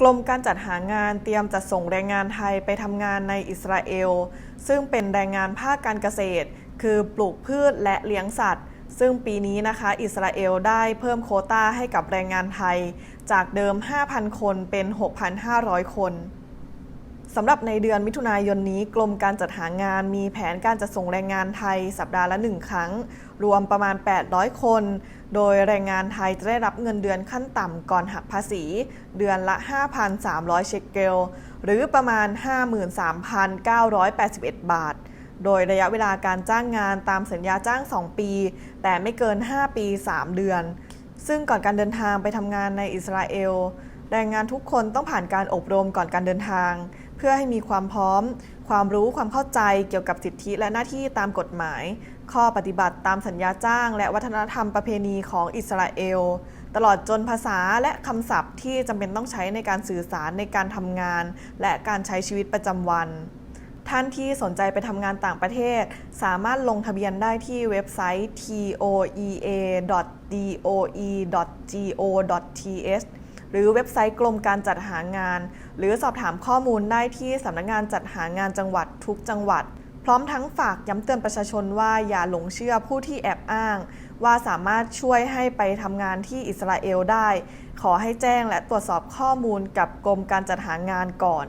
กรมการจัดหางานเตรียมจัดส่งแรงงานไทยไปทำงานในอิสราเอล ซึ่งเป็นแรงงานภาคการเกษตร คือปลูกพืชและเลี้ยงสัตว์ ซึ่งปีนี้นะคะ อิสราเอลได้เพิ่มโคต้าให้กับแรงงานไทย จากเดิม 5,000 คนเป็น 6,500 คน สำหรับในเดือนมิถุนายนนี้กรมการจัดหางานมีแผนการจัดส่งแรงงานไทยสัปดาห์ละ 1 ครั้ง รวมประมาณ 800 คน โดยแรงงานไทยจะได้รับเงินเดือนขั้นต่ำก่อนหักภาษี เดือนละ 5,300 เชกเกล หรือประมาณ 53,981 บาท โดยระยะเวลาการจ้างงานตามสัญญาจ้าง 2 ปี แต่ไม่เกิน 5 ปี 3 เดือน ซึ่งก่อนการเดินทางไปทำงานในอิสราเอล แรงงานทุกคนต้องผ่านการอบรมก่อนการเดินทาง เพื่อให้มีความพร้อม ความรู้ความเข้าใจเกี่ยวกับสิทธิและหน้าที่ตามกฎหมาย ข้อปฏิบัติตามสัญญาจ้าง และวัฒนธรรมประเพณีของอิสราเอล ตลอดจนภาษาและคำศัพท์ที่จำเป็นต้องใช้ในการสื่อสารในการทำงาน และการใช้ชีวิตประจำวันท่านที่สนใจไปทำงานต่างประเทศ สามารถลงทะเบียนได้ที่เว็บไซต์ toea.doe.go.th หรือเว็บไซต์กรมการจัดหางาน หรือสอบถามข้อมูลได้ที่สำนักงานจัดหางานจังหวัดทุกจังหวัด พร้อมทั้งฝากย้ำเตือนประชาชนว่าอย่าหลงเชื่อผู้ที่แอบอ้าง ว่าสามารถช่วยให้ไปทำงานที่อิสราเอลได้ ขอให้แจ้งและตรวจสอบข้อมูลกับกรมการจัดหางานก่อน